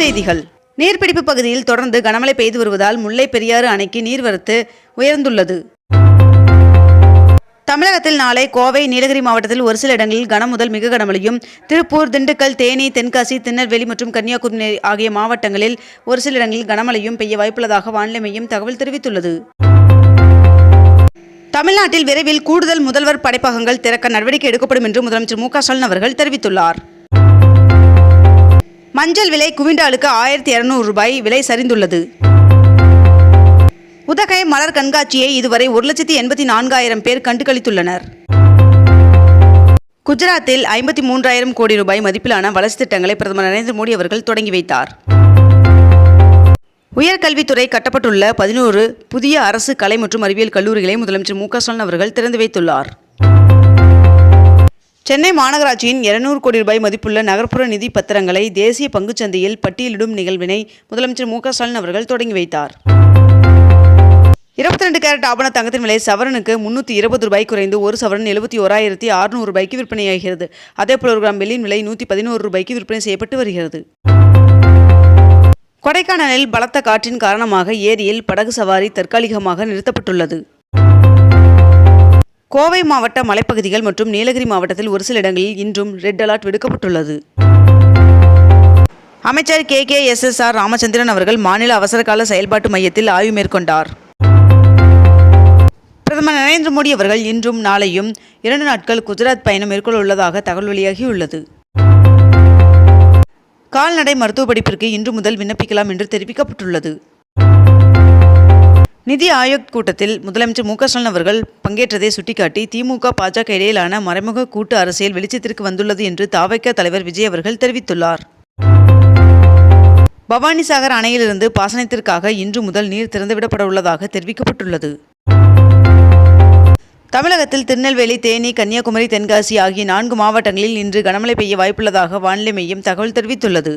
செய்திகள். நீர்பிடிப்பு பகுதியில் தொடர்ந்து கனமழை பெய்து வருவதால் முல்லை பெரியாறு அணைக்கு நீர்வரத்து உயர்ந்துள்ளது. தமிழகத்தில் நாளை கோவை நீலகிரி மாவட்டத்தில் ஒரு சில இடங்களில் கன முதல் மிக கனமழையும் திருப்பூர் திண்டுக்கல் தேனி தென்காசி திருநெல்வேலி மற்றும் கன்னியாகுமரி ஆகிய மாவட்டங்களில் ஒரு சில இடங்களில் கனமழையும் பெய்ய வாய்ப்புள்ளதாக வானிலை மையம் தகவல் தெரிவித்துள்ளது. தமிழ்நாட்டில் விரைவில் கூடுதல் முதல்வர் படைப்பகங்கள் திறக்க நடவடிக்கை எடுக்கப்படும் என்று முதலமைச்சர் மு க ஸ்டாலின் அவர்கள் தெரிவித்துள்ளார். மஞ்சள் விலை குவிண்டாலுக்கு ஆயிரத்தி இரநூறு ரூபாய் விலை சரிந்துள்ளது. உதகை மலர் கண்காட்சியை இதுவரை ஒரு லட்சத்தி எண்பத்தி நான்காயிரம் பேர் கண்டுகளித்துள்ளனர். குஜராத்தில் ஐம்பத்தி மூன்றாயிரம் கோடி ரூபாய் மதிப்பிலான வளர்ச்சி திட்டங்களை பிரதமர் நரேந்திர மோடி அவர்கள் தொடங்கி வைத்தார். உயர்கல்வித்துறை கட்டப்பட்டுள்ள பதினோரு புதிய அரசு கலை மற்றும் அறிவியல் கல்லூரிகளை முதலமைச்சர் மு க ஸ்டாலின் அவர்கள் திறந்து வைத்துள்ளார். சென்னை மாநகராட்சியின் 200 கோடி ரூபாய் மதிப்புள்ள நகர்ப்புற நிதி பத்திரங்களை தேசிய பங்குச்சந்தையில் பட்டியலிடும் நிகழ்வினை முதலமைச்சர் மு ஸ்டாலின் அவர்கள் தொடங்கி வைத்தார். இருபத்தி ரெண்டு கேரட் ஆபண தங்கத்தின் விலை சவரனுக்கு முன்னூற்றி இருபது ரூபாய் குறைந்து ஒரு சவரன் எழுபத்தி ஓராயிரத்தி அறுநூறு ரூபாய்க்கு விற்பனையாகிறது. அதேபோல் ஒரு கிராம் வெள்ளியின் விலை நூற்றி பதினோரு ரூபாய்க்கு விற்பனை செய்யப்பட்டு வருகிறது. கொடைக்கானலில் பலத்த காற்றின் காரணமாக ஏரியில் படகு சவாரி தற்காலிகமாக நிறுத்தப்பட்டுள்ளது. கோவை மாவட்ட மலைப்பகுதிகள் மற்றும் நீலகிரி மாவட்டத்தில் ஒரு சில இடங்களில் இன்றும் ரெட் அலர்ட் விடுக்கப்பட்டுள்ளது. அமைச்சர் K. K. S. S. R. Ramachandran அவர்கள் மாநில அவசரகால செயல்பாட்டு மையத்தில் ஆய்வு மேற்கொண்டார். பிரதமர் நரேந்திர மோடி அவர்கள் இன்றும் நாளையும் இரண்டு நாட்கள் குஜராத் பயணம் மேற்கொள்ள உள்ளதாக தகவல் வெளியாகியுள்ளது. கால்நடை மருத்துவ படிப்பிற்கு இன்று முதல் விண்ணப்பிக்கலாம் என்று தெரிவிக்கப்பட்டுள்ளது. நிதி ஆயோக் கூட்டத்தில் முதலமைச்சர் மு க ஸ்டாலின் அவர்கள் பங்கேற்றதை சுட்டிக்காட்டி திமுக பாஜக இடையிலான மறைமுக கூட்டு அரசியல் வெளிச்சத்திற்கு வந்துள்ளது என்று தாவைக்க தலைவர் விஜய் அவர்கள் தெரிவித்துள்ளார். பவானிசாகர் அணையிலிருந்து பாசனத்திற்காக இன்று முதல் நீர் திறந்துவிடப்பட உள்ளதாக தெரிவிக்கப்பட்டுள்ளது. தமிழகத்தில் திருநெல்வேலி தேனி கன்னியாகுமரி தென்காசி ஆகிய நான்கு மாவட்டங்களில் இன்று கனமழை பெய்ய வாய்ப்புள்ளதாக வானிலை மையம் தகவல் தெரிவித்துள்ளது.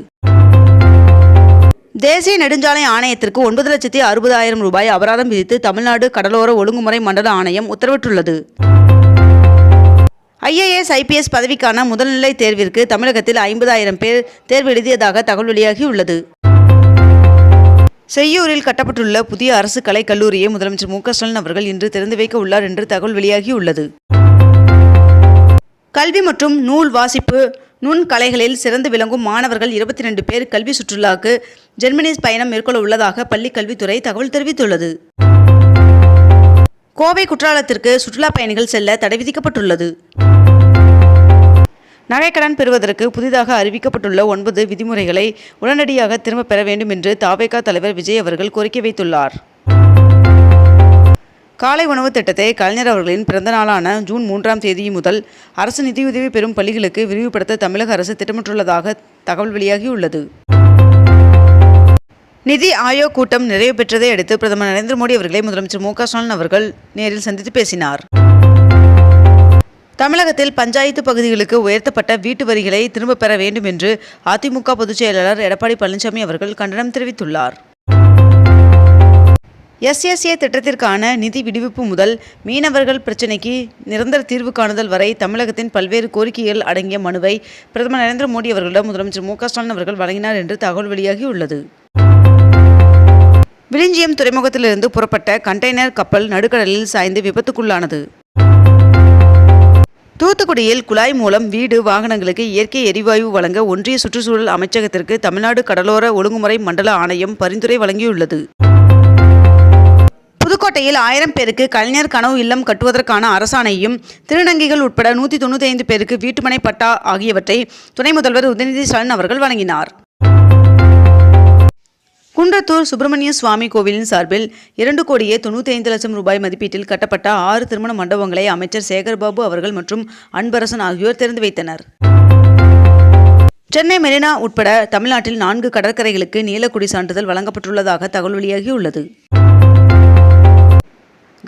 தேசிய நெடுஞ்சாலை ஆணையத்திற்கு ஒன்பது லட்சத்தி அறுபதாயிரம் ரூபாய் அபராதம் விதித்து தமிழ்நாடு கடலோர ஒழுங்குமுறை மண்டல ஆணையம் உத்தரவிட்டுள்ளது. ஐஏஎஸ் ஐபிஎஸ் பதவிக்கான முதல்நிலை தேர்விற்கு தமிழகத்தில் ஐம்பதாயிரம் பேர் தேர்வு எழுதியதாக தகவல் வெளியாகியுள்ளது. செய்யூரில் கட்டப்பட்டுள்ள புதிய அரசு கலைக் கல்லூரியை முதலமைச்சர் மு க ஸ்டாலின் அவர்கள் இன்று திறந்து வைக்க உள்ளார் என்று தகவல் வெளியாகியுள்ளது. கல்வி மற்றும் நூல் வாசிப்பு நுண் கலைகளில் சிறந்து விளங்கும் மாணவர்கள் இருபத்தி ரெண்டு பேர் கல்வி சுற்றுலாவுக்கு ஜெர்மனி பயணம் மேற்கொள்ள உள்ளதாக பள்ளி கல்வித்துறை தகவல் தெரிவித்துள்ளது. கோவை குற்றாலத்திற்கு சுற்றுலா பயணிகள் செல்ல தடை விதிக்கப்பட்டுள்ளது. நகைக்கடன் பெறுவதற்கு புதிதாக அறிவிக்கப்பட்டுள்ள ஒன்பது விதிமுறைகளை உடனடியாக திரும்பப் பெற வேண்டும் என்று தாவேகா தலைவர் விஜய் அவர்கள் கோரிக்கை வைத்துள்ளார். காலை உணவு திட்டத்தை கலைஞர் அவர்களின் பிறந்த நாளான ஜூன் மூன்றாம் தேதி முதல் அரசு நிதியுதவி பெறும் பள்ளிகளுக்கு விரிவுபடுத்த தமிழக அரசு திட்டமிட்டுள்ளதாக தகவல் வெளியாகியுள்ளது. நிதி ஆயோக் கூட்டம் நிறைவு பெற்றதை அடுத்து பிரதமர் நரேந்திர மோடி அவர்களை முதலமைச்சர் மு க ஸ்டாலின் அவர்கள் நேரில் சந்தித்து பேசினார். தமிழகத்தில் பஞ்சாயத்து பகுதிகளுக்கு உயர்த்தப்பட்ட வீட்டு வரிகளை திரும்பப் பெற வேண்டும் என்று அதிமுக பொதுச் செயலாளர் எடப்பாடி பழனிசாமி அவர்கள் கண்டனம் தெரிவித்துள்ளார். எஸ்எஸ்ஏ திட்டத்திற்கான நிதி விடுவிப்பு முதல் மீனவர்கள் பிரச்சினைக்கு நிரந்தர தீர்வு காணுதல் வரை தமிழகத்தின் பல்வேறு கோரிக்கைகள் அடங்கிய மனுவை பிரதமர் நரேந்திர மோடி அவர்களிடம் முதலமைச்சர் மு ஸ்டாலின் அவர்கள் வழங்கினார் என்று தகவல் வெளியாகியுள்ளது. விழிஞ்சியம் துறைமுகத்திலிருந்து புறப்பட்ட கண்டெய்னர் கப்பல் நடுக்கடலில் சாய்ந்து விபத்துக்குள்ளானது. தூத்துக்குடியில் குழாய் மூலம் வீடு வாகனங்களுக்கு இயற்கை எரிவாயு வழங்க ஒன்றிய சுற்றுச்சூழல் அமைச்சகத்திற்கு தமிழ்நாடு கடலோர ஒழுங்குமுறை மண்டல ஆணையம் பரிந்துரை வழங்கியுள்ளது. புதுக்கோட்டையில் ஆயிரம் பேருக்கு கலைஞர் கனவு இல்லம் கட்டுவதற்கான அரசாணையும் திருநங்கைகள் உட்பட நூற்றி தொண்ணூற்றி ஐந்து பேருக்கு வீட்டுமனை பட்டா ஆகியவற்றை துணை முதல்வர் உதயநிதி ஸ்டாலின் அவர்கள் வழங்கினார். குன்றத்தூர் சுப்பிரமணிய சுவாமி கோவிலின் சார்பில் இரண்டு கோடியே தொண்ணூற்றி ஐந்து லட்சம் ரூபாய் மதிப்பீட்டில் கட்டப்பட்ட ஆறு திருமண மண்டபங்களை அமைச்சர் சேகர்பாபு அவர்கள் மற்றும் அன்பரசன் ஆகியோர் திறந்து வைத்தனர். சென்னை மெரினா உட்பட தமிழ்நாட்டில் நான்கு கடற்கரைகளுக்கு நீலக்குடி சான்றிதழ் வழங்கப்பட்டுள்ளதாக தகவல் வெளியாகியுள்ளது.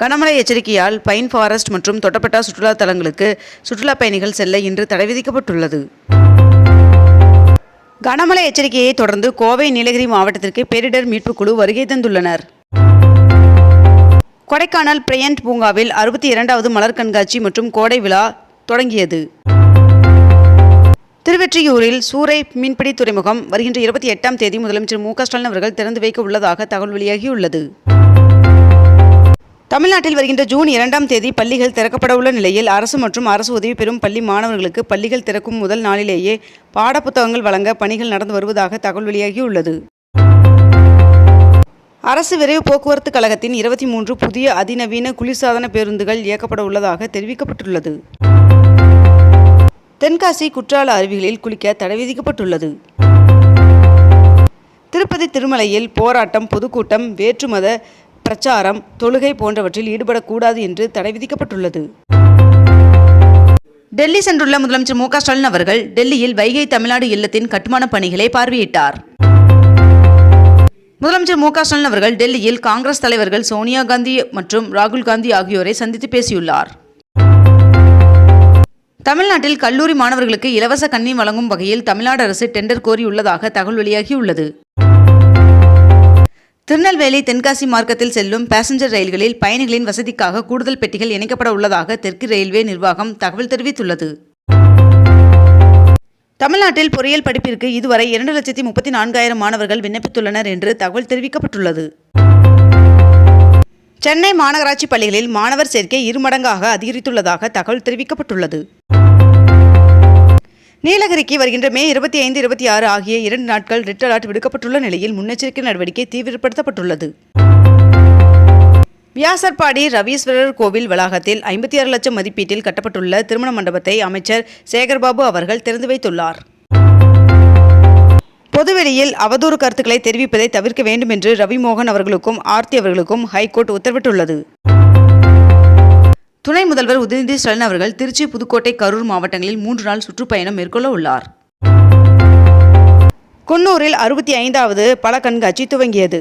கனமழை எச்சரிக்கையால் பைன் ஃபாரஸ்ட் மற்றும் தொட்டப்பட்டா சுற்றுலா தலங்களுக்கு சுற்றுலா பயணிகள் செல்ல இன்று தடை விதிக்கப்பட்டுள்ளது. கனமழை எச்சரிக்கையை தொடர்ந்து கோவை நீலகிரி மாவட்டத்திற்கு பேரிடர் மீட்புக் குழு வருகை தந்துள்ளனர். கொடைக்கானல் பிரையண்ட் பூங்காவில் அறுபத்தி இரண்டாவது மலர் கண்காட்சி மற்றும் கோடை விழா தொடங்கியது. திருவெற்றியூரில் சூறை மீன்பிடி துறைமுகம் வருகின்ற இருபத்தி எட்டாம் தேதி முதலமைச்சர் மு க ஸ்டாலின் அவர்கள் திறந்து வைக்க உள்ளதாக தகவல் வெளியாகியுள்ளது. தமிழ்நாட்டில் வருகின்ற ஜூன் இரண்டாம் தேதி பள்ளிகள் திறக்கப்பட உள்ள நிலையில் அரசு மற்றும் அரசு உதவி பெறும் பள்ளி மாணவர்களுக்கு பள்ளிகள் திறக்கும் முதல் நாளிலேயே பாடப்புத்தகங்கள் வழங்க பணிகள் நடந்து வருவதாக தகவல் வெளியாகியுள்ளது. அரசு விரைவு போக்குவரத்து கழகத்தின் இருபத்தி மூன்று புதிய அதிநவீன குளிர்சாதன பேருந்துகள் இயக்கப்பட உள்ளதாக தெரிவிக்கப்பட்டுள்ளது. தென்காசி குற்றால அருவிகளில் குளிக்க தடை விதிக்கப்பட்டுள்ளது. திருப்பதி திருமலையில் போராட்டம் பொதுக்கூட்டம் வேற்றுமத பிரச்சாரம் தொழுகை போன்றவற்றில் ஈடுபடக்கூடாது என்று தடை விதிக்கப்பட்டுள்ளது. டெல்லி சென்றுள்ள முதலமைச்சர் மு ஸ்டாலின் அவர்கள் டெல்லியில் வைகை தமிழ்நாடு இல்லத்தின் கட்டுமான பணிகளை பார்வையிட்டார். முதலமைச்சர் மு ஸ்டாலின் அவர்கள் டெல்லியில் காங்கிரஸ் தலைவர்கள் சோனியா காந்தி மற்றும் ராகுல் காந்தி ஆகியோரை சந்தித்து பேசியுள்ளார். தமிழ்நாட்டில் கல்லூரி மாணவர்களுக்கு இலவச கண்ணீர் வழங்கும் வகையில் தமிழ்நாடு அரசு டெண்டர் கோரியுள்ளதாக தகவல் வெளியாகியுள்ளது. திருநெல்வேலி தென்காசி மார்க்கத்தில் செல்லும் பேசஞ்சர் ரயில்களில் பயணிகளின் வசதிக்காக கூடுதல் பெட்டிகள் இணைக்கப்பட உள்ளதாக தெற்கு ரயில்வே நிர்வாகம் தகவல் தெரிவித்துள்ளது. தமிழ்நாட்டில் பொறியியல் படிப்பிற்கு இதுவரை இரண்டு லட்சத்தி முப்பத்தி நான்காயிரம் மாணவர்கள் விண்ணப்பித்துள்ளனர் என்று தகவல் தெரிவிக்கப்பட்டுள்ளது. சென்னை மாநகராட்சி பள்ளிகளில் மாணவர் சேர்க்கை இருமடங்காக அதிகரித்துள்ளதாக தகவல் தெரிவிக்கப்பட்டுள்ளது. நீலகிரிக்கு வருகின்ற மே இருபத்தி ஐந்து இருபத்தி ஆறு ஆகிய இரண்டு நாட்கள் ரெட் அலர்ட் விடுக்கப்பட்டுள்ள நிலையில் முன்னெச்சரிக்கை நடவடிக்கை தீவிரப்படுத்தப்பட்டுள்ளது. வியாசர்பாடி ரவீஸ்வரர் கோவில் வளாகத்தில் ஐம்பத்தி ஆறு லட்சம் மதிப்பீட்டில் கட்டப்பட்டுள்ள திருமண மண்டபத்தை அமைச்சர் சேகர்பாபு அவர்கள் திறந்து வைத்துள்ளார். பொதுவெளியில் அவதூறு கருத்துக்களை தெரிவிப்பதை தவிர்க்க வேண்டும் என்று ரவிமோகன் அவர்களுக்கும் ஆர்த்தி அவர்களுக்கும் ஹைகோர்ட் உத்தரவிட்டுள்ளது. துணை முதல்வர் உதயநிதி ஸ்டாலின் அவர்கள் திருச்சி புதுக்கோட்டை கரூர் மாவட்டங்களில் மூன்று நாள் சுற்றுப்பயணம் மேற்கொள்ள உள்ளார். குன்னூரில் அறுபத்தி ஐந்தாவது பல கண்காட்சி துவங்கியது.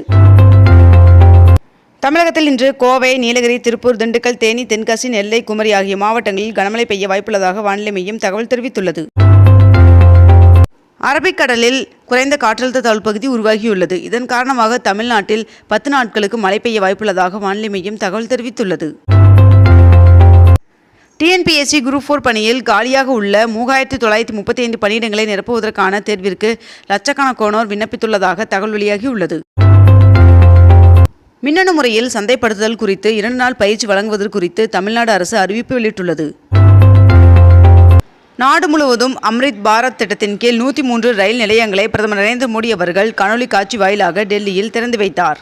தமிழகத்தில் இன்று கோவை நீலகிரி திருப்பூர் திண்டுக்கல் தேனி தென்காசி நெல்லை குமரி ஆகிய மாவட்டங்களில் கனமழை பெய்ய வாய்ப்புள்ளதாக வானிலை மையம் தகவல் தெரிவித்துள்ளது. அரபிக்கடலில் குறைந்த காற்றழுத்த தாழ்வு பகுதி உருவாகியுள்ளது. இதன் காரணமாக தமிழ்நாட்டில் பத்து நாட்களுக்கு மழை பெய்ய வாய்ப்புள்ளதாக வானிலை மையம் தகவல் தெரிவித்துள்ளது. டிஎன்பிஎஸ்சி குரூப் ஃபோர் பணியில் காலியாக உள்ள மூவாயிரத்தி தொள்ளாயிரத்தி முப்பத்தி ஐந்து பணியிடங்களை நிரப்புவதற்கான தேர்விற்கு லட்சக்கணக்கானோர் விண்ணப்பித்துள்ளதாக தகவல் வெளியாகியுள்ளது. மின்னணு முறையில் சந்தைப்படுத்துதல் குறித்து இரண்டு நாள் பயிற்சி வழங்குவது குறித்து தமிழ்நாடு அரசு அறிவிப்பு வெளியிட்டுள்ளது. நாடு முழுவதும் அம்ரித் பாரத் திட்டத்தின் கீழ் நூற்றி மூன்று ரயில் நிலையங்களை பிரதமர் நரேந்திர மோடி அவர்கள் காணொலி காட்சி வாயிலாக டெல்லியில் திறந்து வைத்தார்.